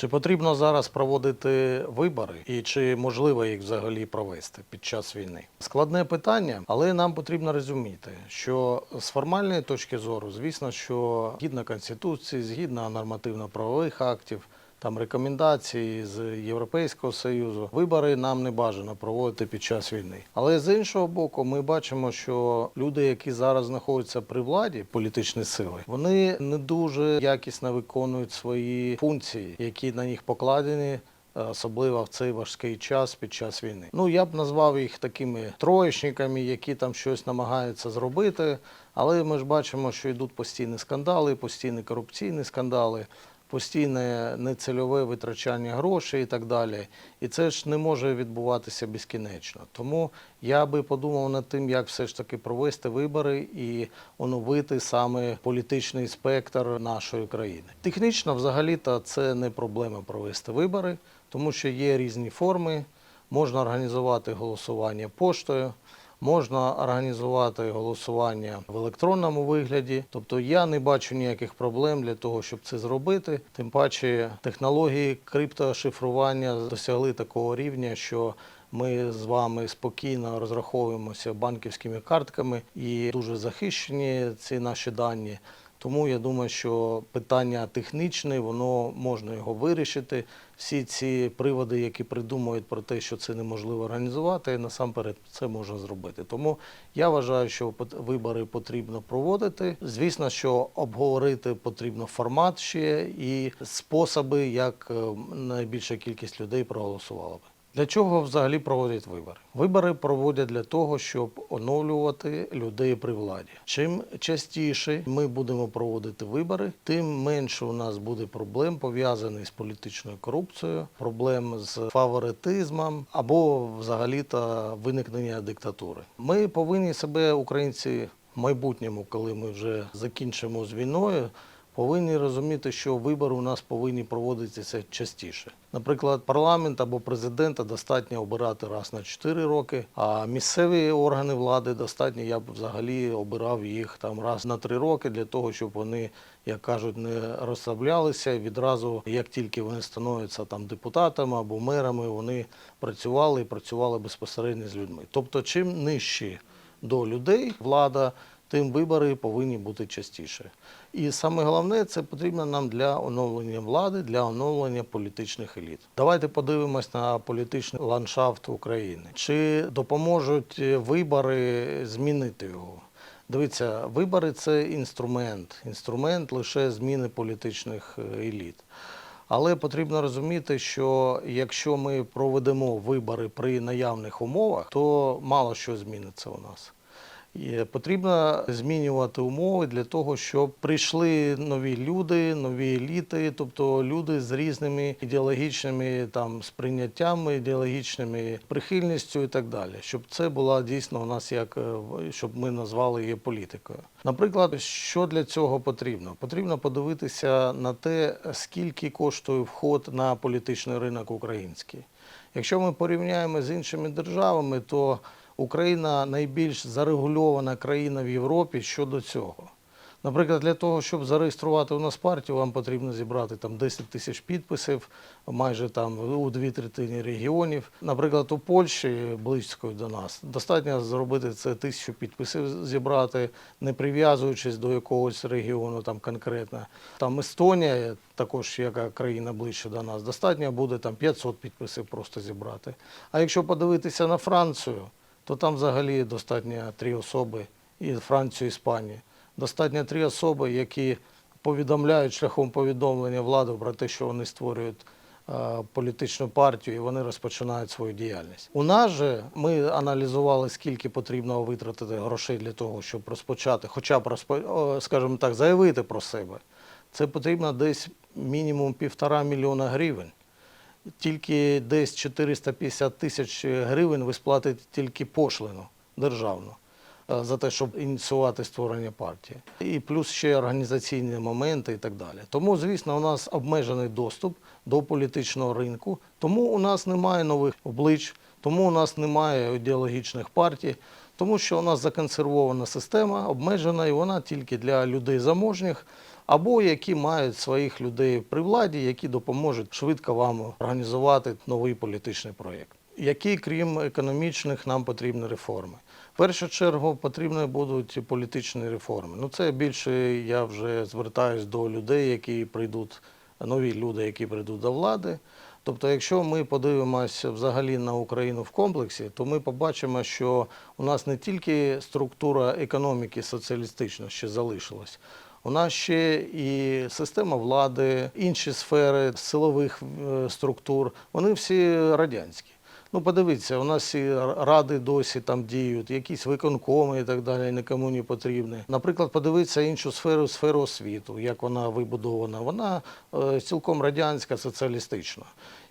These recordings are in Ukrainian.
Чи потрібно зараз проводити вибори і чи можливо їх взагалі провести під час війни? Складне питання, але нам потрібно розуміти, що з формальної точки зору, звісно, що згідно конституції, згідно нормативно-правових актів. Там рекомендації з Європейського союзу вибори нам не бажано проводити під час війни. Але з іншого боку, ми бачимо, що люди, які зараз знаходяться при владі, політичні сили, вони не дуже якісно виконують свої функції, які на них покладені. е, Особливо в цей важкий час під час війни. Ну я б назвав їх такими троєчниками, які там щось намагаються зробити. Але ми ж бачимо, що йдуть постійні скандали, постійні корупційні скандали постійне нецільове витрачання грошей і так далі. І це ж не може відбуватися безкінечно. Тому я би подумав над тим, як все ж таки провести вибори і оновити саме політичний спектр нашої країни. Технічно, взагалі-то, це не проблема провести вибори, тому що є різні форми. Можна організувати голосування поштою. Можна організувати голосування в електронному вигляді, тобто я не бачу ніяких проблем для того, щоб це зробити. Тим паче технології криптошифрування досягли такого рівня, що ми з вами спокійно розраховуємося банківськими картками і дуже захищені ці наші дані. Тому я думаю, що питання технічне, воно можна його вирішити. Всі ці приводи, які придумують про те, що це неможливо організувати, насамперед це можна зробити. Тому я вважаю, що вибори потрібно проводити. Звісно, що обговорити потрібно формат ще і способи, як е, найбільша кількість людей проголосувала. Для чого взагалі проводять вибори? Вибори проводять для того, щоб оновлювати людей при владі. Чим частіше ми будемо проводити вибори, тим менше у нас буде проблем пов'язаних з політичною корупцією, проблем з фаворитизмом або взагалі-то виникнення диктатури. Ми повинні себе, українці, в майбутньому, коли ми вже закінчимо з війною, повинні розуміти, що вибори у нас повинні проводитися частіше. Наприклад, парламент або президента достатньо обирати раз на 4 роки, а місцеві органи влади достатньо, я б взагалі обирав їх там раз на 3 роки для того, щоб вони, як кажуть, не розслаблялися. Відразу, як тільки вони становляться там депутатами або мерами, вони працювали і працювали безпосередньо з людьми. Тобто, чим нижче до людей влада, тим вибори повинні бути частіше. І саме головне, це потрібно нам для оновлення влади, для оновлення політичних еліт. Давайте подивимось на політичний ландшафт України. Чи допоможуть вибори змінити його? Дивіться, вибори це інструмент, інструмент лише зміни політичних еліт. Але потрібно розуміти, що якщо ми проведемо вибори при наявних умовах, то мало що зміниться у нас. І потрібно змінювати умови для того, щоб прийшли нові люди, нові еліти, тобто люди з різними ідеологічними там сприйняттями, ідеологічними прихильністю і так далі, щоб це була дійсно у нас як е, щоб ми назвали її політикою. Наприклад, що для цього потрібно? Потрібно подивитися на те, скільки коштує вход на політичний ринок український. Якщо ми порівняємо з іншими державами, то Україна найбільш зарегульована країна в Європі щодо цього. Наприклад, для того, щоб зареєструвати у нас партію, вам потрібно зібрати там 10 тисяч підписів, майже там у дві третини регіонів. Наприклад, у Польщі, близької до нас, достатньо зробити це тисячу підписів зібрати, не прив'язуючись до якогось регіону там конкретно. Там Естонія, також яка країна ближче до нас, достатньо буде там 500 підписів просто зібрати. А якщо подивитися на Францію, то там взагалі достатньо три особи і Францію, і Іспанію. Достатньо три особи, які повідомляють шляхом повідомлення влади про те, що вони створюють е, політичну партію і вони розпочинають свою діяльність. У нас же ми аналізували, скільки потрібно витратити грошей для того, щоб розпочати, хоча б скажімо так, заявити про себе. Це потрібно десь мінімум півтора мільйона гривень тільки десь 450 тисяч гривень ви сплатите тільки пошлину державну е, за те, щоб ініціювати створення партії. І плюс ще організаційні моменти і так далі. Тому, звісно, у нас обмежений доступ до політичного ринку, тому у нас немає нових облич, тому у нас немає ідеологічних партій. Тому що у нас законсервована система, обмежена, і вона тільки для людей заможніх, або які мають своїх людей при владі, які допоможуть швидко вам організувати новий політичний проєкт. Які, крім економічних, нам потрібні реформи? В першу чергу потрібні будуть політичні реформи. Ну це більше я вже звертаюсь до людей, які прийдуть, нові люди, які прийдуть до влади. Тобто, якщо ми подивимося взагалі на Україну в комплексі, то ми побачимо, що у нас не тільки структура економіки соціалістична ще залишилась. У нас ще і система влади, інші сфери силових е, структур, вони всі радянські. Ну, подивіться, у нас і ради досі там діють, якісь виконкоми і так далі, нікому не потрібні. Наприклад, подивитися іншу сферу, сферу освіту, як вона вибудована. Вона е, цілком радянська, соціалістична.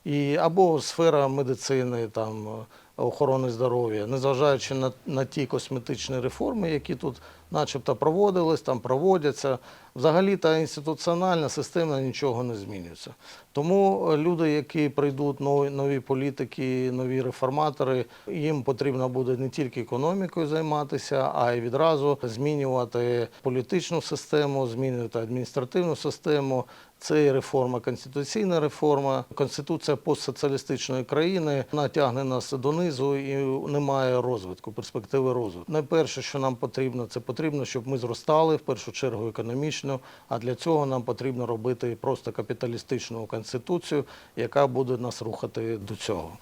І або сфера медицини, там охорони здоров'я, незважаючи на, на ті косметичні реформи, які тут начебто проводились, там проводяться. Взагалі та інституціональна система нічого не змінюється. Тому е, люди, які прийдуть нові, нові політики, нові реформатори, їм потрібно буде не тільки економікою займатися, а й відразу змінювати політичну систему, змінювати адміністративну систему. Це і реформа, конституційна реформа. Конституція постсоціалістичної країни вона тягне нас донизу і немає розвитку, перспективи розвитку. Найперше, що нам потрібно, це потрібно, щоб ми зростали в першу чергу економічно. А для цього нам потрібно робити просто капіталістичну конституцію, яка буде нас рухати до цього.